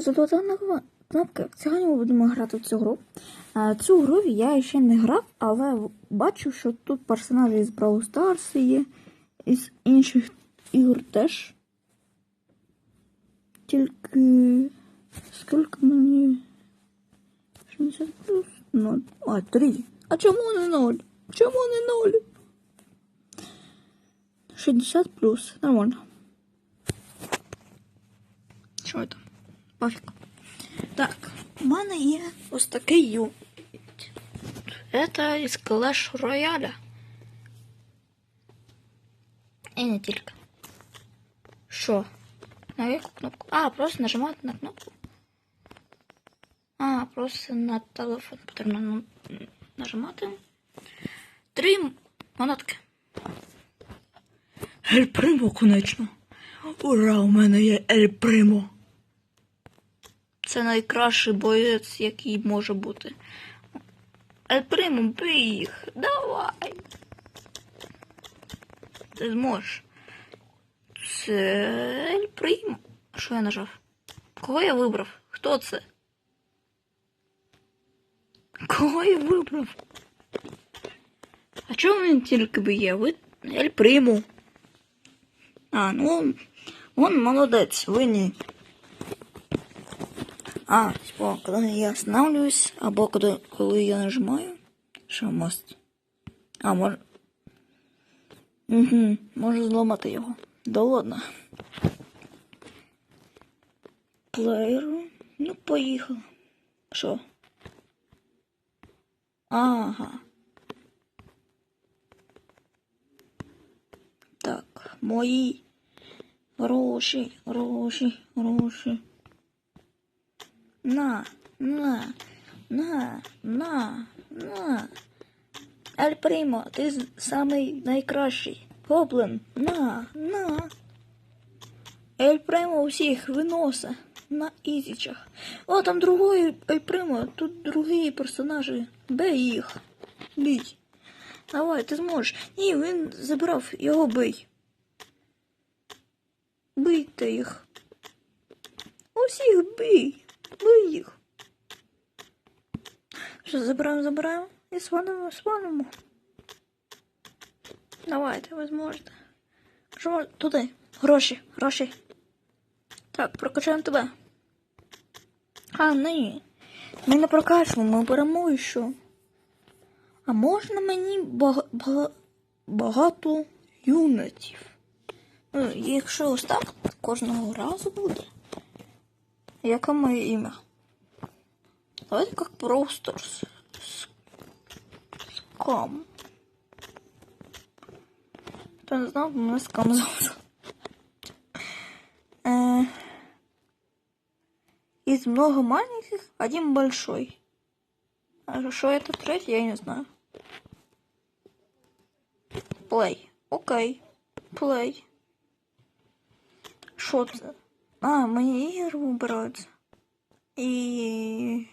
За додаток кнопки. Сьогодні ми будемо грати в цю гру. Е, Цю гру я ще не грав, але бачу, що тут персонажі з Brawl Stars є, із інших ігор теж. Тільки скільки мені 60 плюс 0. А, 3. А чому не 0? Чому не 0? 60 плюс. Нормально. Що це? Пофіг. Так, у мене є ось такий ю. Це із Clash Royale. І не тільки. Що? На яку кнопку? А, просто нажимати на кнопку. А, просто на телефон потрібно нажимати. Три монетки. Ель Примо, конечно. Ура, у мене є Ель Примо. Це найкращий боєць, який може бути. Ель Примо, бий їх. Давай. Ти зможеш. Це Ель. Що я нажав? Кого я вибрав? Хто це? Кого я вибрав? А чому він тільки б'є? Ви Ель Примо. А, ну он, он молодець, ви ні. А, о, коли я останавливаюсь, або коли, коли я нажимаю, що мост. А, може. Угу, можу зламати його. Да ладно. Плеєру. Ну, поїхали. Що? Ага. Так, мої гроші, гроші, гроші. На, на, на, на, на. Ель Примо, ти самий найкращий. Гоблин, на, на. Ель Примо усіх виноса на ізічах. О, там другий Ель Примо, тут другі персонажі. Бей їх. Бій. Давай, ти зможеш. Ні, він забрав, його бий. Бийте їх. Усіх бий. Бий їх. Що, забираємо, забираємо і свалимо, свалимо. Давайте, ви зможете. Що туди? Гроші, гроші. Так, прокачаємо тебе. А, ні. Ми не прокачуємо, ми беремо і що. А можна мені бага- бага- багато юнитів? Ну, якщо ось так кожного разу буде. Яке моє ім'я? Давайте як просто с- с- скам. Хто не знав, мене скам зовут. Э, из много маленьких один большой. А что это третий, я не знаю. Плей. Окей. Плей. Що це? А, мені ігри вибираються. І.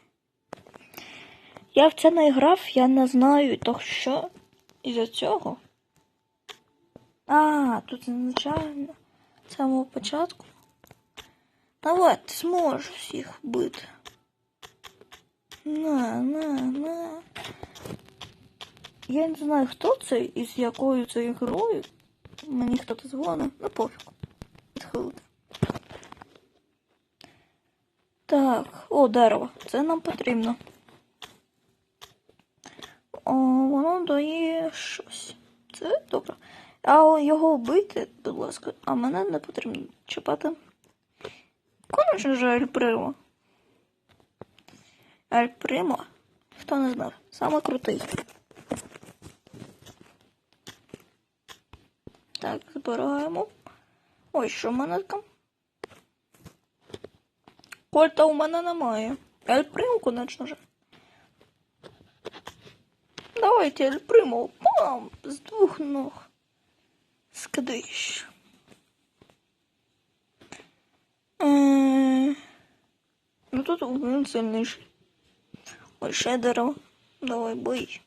Я в це не грав, я не знаю, то що із-за цього. А, тут ізначально з самого початку. Давай, ти зможеш всіх бити. На, на, на. Я не знаю, хто це і з якою це грою. Мені хтось дзвонить, ну пофіг. Відхилити. Так, о, дерево. Це нам потрібно. О, воно дає щось. Це добре. А його вбити, будь ласка, а мене не потрібно чіпати. Конечно же, Ель Примо. Ель Примо, хто не знав, саме крутий. Так, збираємо. Ой, що мене там? Кольта у мене немає. Ель конечно же. Давайте Ель Примо. Пам! З двох ног. Скидиш. Е, Ну тут він сильніший. Ой, ще дерево. Давай бий.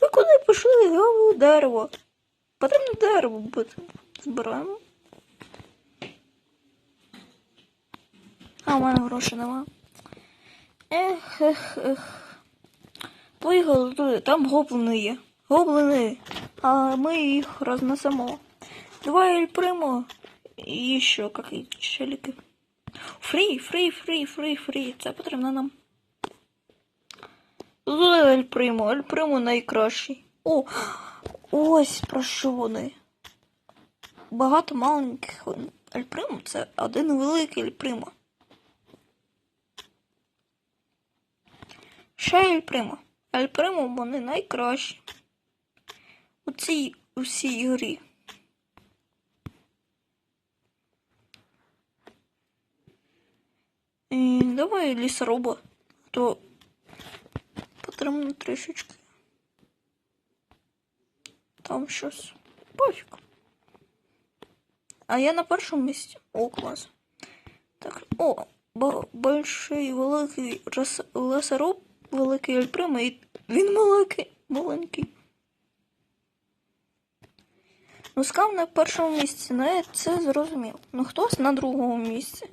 Ви куди пішли? Голову дерево. Потрібно дерево бити. Збираємо. А, у мене грошей нема. Ех, ех, ех. Поїхали туди, там гоблини є. Гоблини. А ми їх рознесемо. Давай прямо. І що, які челіки. Фрі, фрі, фрі, фрі, фрі. Це потрібно нам. Ель Примо, Ель Примо найкращий. О, ось про що вони. Багато маленьких Ель Примо це один великий Ель Ще Ель Примо. Ель Примо вони найкращі. У цій усій грі. І давай лісоруба, то потрібно трішечки. Там щось. Пофіг. А я на першому місці. О, клас. Так, о, бо больший великий лесоруб, великий альприм, він маленький, маленький. Ну, скам на першому місці, ну я це зрозумів. Ну хтось на другому місці.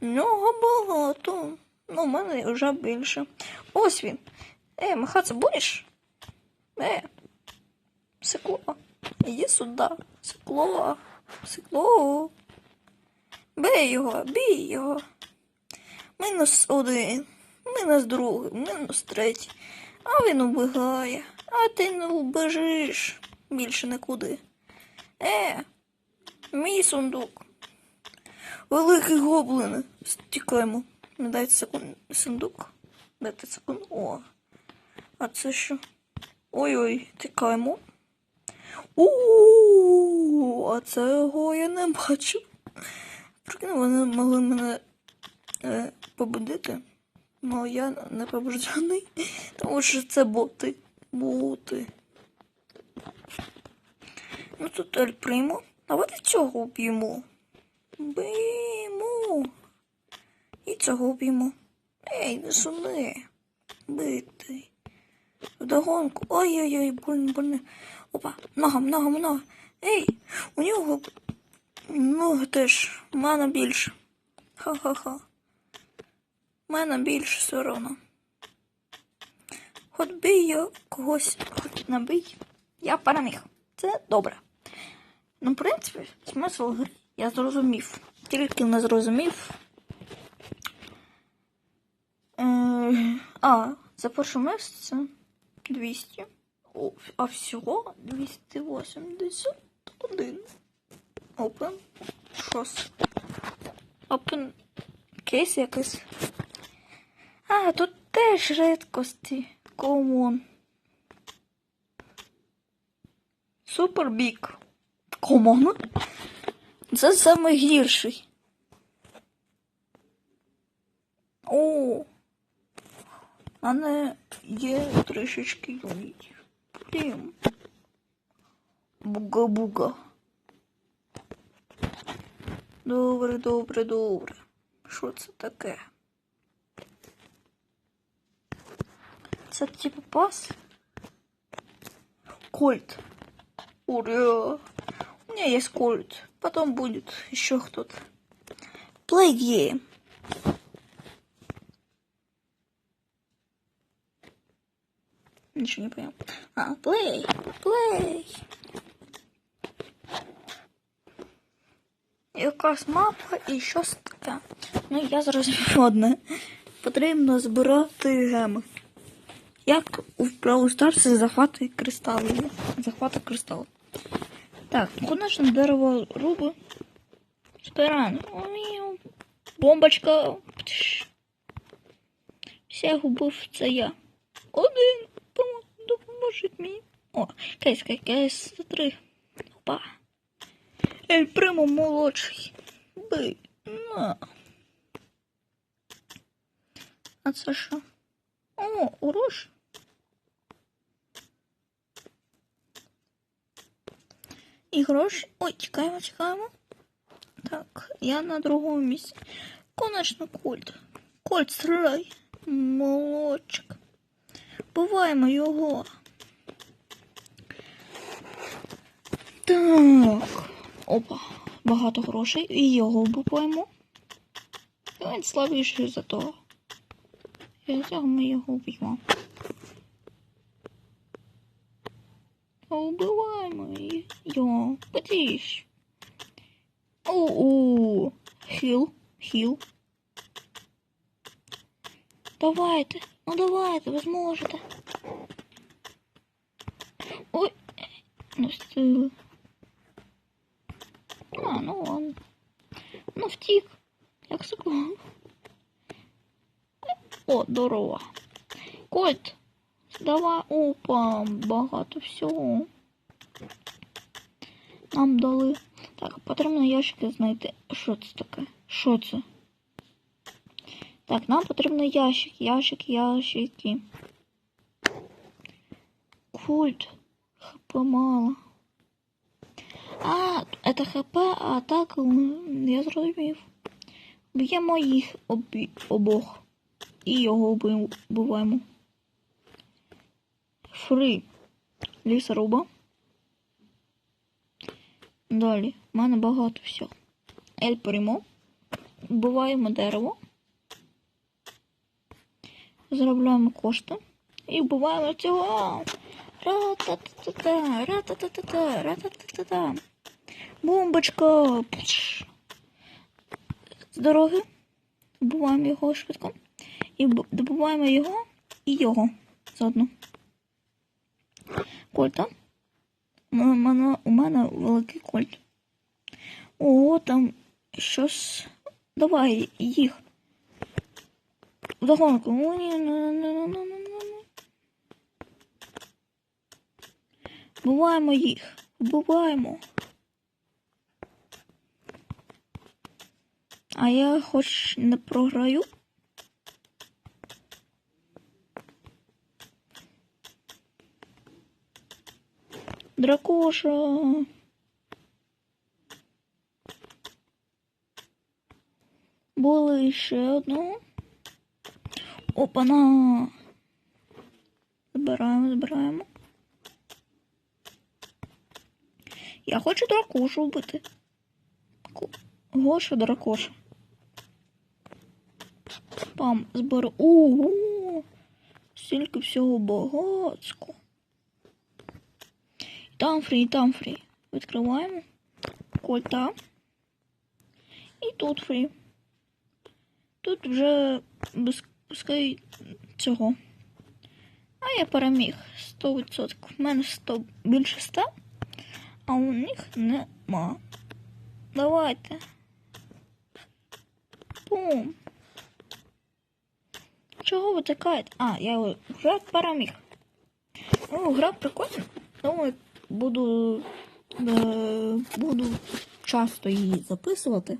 В нього багато. Ну, в мене вже більше. Ось він. Е, махатися будеш? Е, Сикло, іди сюди. Сикло, сикло. Бей його, бій його. Мінус один, мінус другий, мінус третій. А він убігає. А ти не убежиш більше нікуди. Е, мій сундук. Великий гоблин. Стікаємо. Не дайте секунд. Сундук. Дайте секунду. О. А це що? Ой-ой, тікаємо. У, а цього я не бачу. Прикинь, вони могли мене е, побудити. Ну, я не побужданий, тому що це боти. Боти. Ну тут Ель Примо. Давайте цього уб'ємо. Бимо. І цього уб'ємо. Ей, не суни. Битий. Вдогонку. Ой-ой-ой, больно, больно. Опа, ногам, ногам, ногам. Ей, у нього ноги теж. Мене більше. Ха-ха-ха. Мене більше одно. Хоч би я когось хоч набий. Я переміг. Це добре. Ну, в принципі, смисл гри я зрозумів. Тільки не зрозумів. Е, а, за перше місце 200. О, а всього 281. Open. Щось. Open. Кейс якийсь. А, тут теж рідкості. Комон. Супер бік. Комон. Це саме гірший. О. А не є трішечки юнітів. Блін. Буга-буга. Добре, добре, добре. Що це таке? Це типу пас? Кольт. Ура! У меня есть кольт. Потом будет еще кто-то. Play game. Ничего не понял. А, play, play. Якась мапа і щось таке. Ну, я зрозумів одне. Потрібно збирати геми. Як у Brawl Stars захвати кристали. Захвати кристал. Так, конечно, дерево руби. Мяу. Бомбочка. Всіх убив це я. Один. Помо- Допоможіть мені. О, кейс, кейс, кейс, три. Опа. Ель Примо молодший. Бий. На. А це що? О, урош. І гроші. Ой, чекаємо, чекаємо. Так, я на другому місці. Конечно, кольт. Кольт, стріляй. Молодчик. Буваємо його. Так. Опа. Багато грошей. І його вбиваємо. Він слабіший за того. За цього ми його вб'ємо. Убиваємо його. Потіш. У-у. Хіл. Хіл. Давайте. Ну давайте, ви зможете. Ой. Не встигли. А, ну ладно. Ну втік. Як секунду. О, здорово. Кольт. Давай, опа, багато всього. Нам дали. Так, потрібно ящики знайти. Що це таке? Що це? Так, нам потрібно ящик, ящик, ящики. Культ. ХП мало. А, это ХП, а так я зрозумів. Б'ємо їх обох. І його вбив- вбиваємо. Фри. Лісоруба. Далі. У мене багато всього. Ель Примо. Вбиваємо дерево. Заробляємо кошти. І вбиваємо цього. Ра-та-та-та-та, ра-та-та-та-та, ра-та-та-та-та. Бомбочка. Пш. З дороги. Вбиваємо його швидко. І добуваємо його і його заодно. Кольта. У мене, у мене великий кольт. Ого, там щось. Давай їх. Вдогонку. О, ні, ну, ну, ну, ну, ну, ну. Вбиваємо їх. Вбиваємо. А я хоч не програю. Дракоша. Були ще одну. Опана. Збираємо, збираємо. Я хочу дракошу вбити. Гоша дракоша. Пам, зберу. Ого! Стільки всього багатського. Там фрі, там фрі. Відкриваємо. Кольта. І тут фрі. Тут вже без, пускай цього. А я переміг 100%. У мене 100, більше 100, а у них нема. Давайте. Пум. Чого ви тикаєте? А, я вже переміг. Ну, гра прикольна. Думаю, буду, е, буду часто її записувати.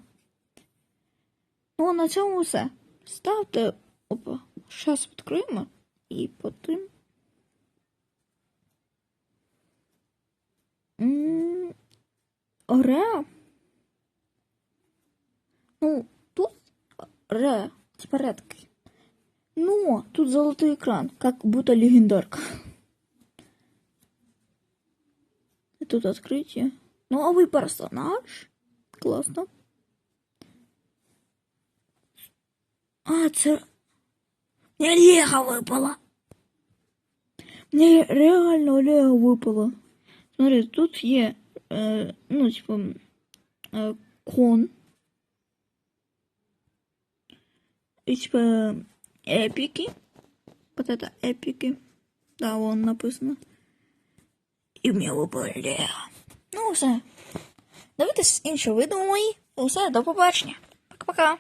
Ну, а на цьому все. Ставте. Опа, зараз відкриємо і потім. Ре. Ну, тут ре, типа редкий. Но тут золотой экран, как будто легендарка. И тут открытие. Новый персонаж. Классно. А, це... Мне Лего выпало. Мне реально Лего выпало. Смотри, тут є, е, ну, типа, е, кон. И, типа, эпики. Вот это эпики. Да, вон написано. І Лего. Ну, все. Дивитесь інші відео мої. Усе, до побачення. Пока-пока.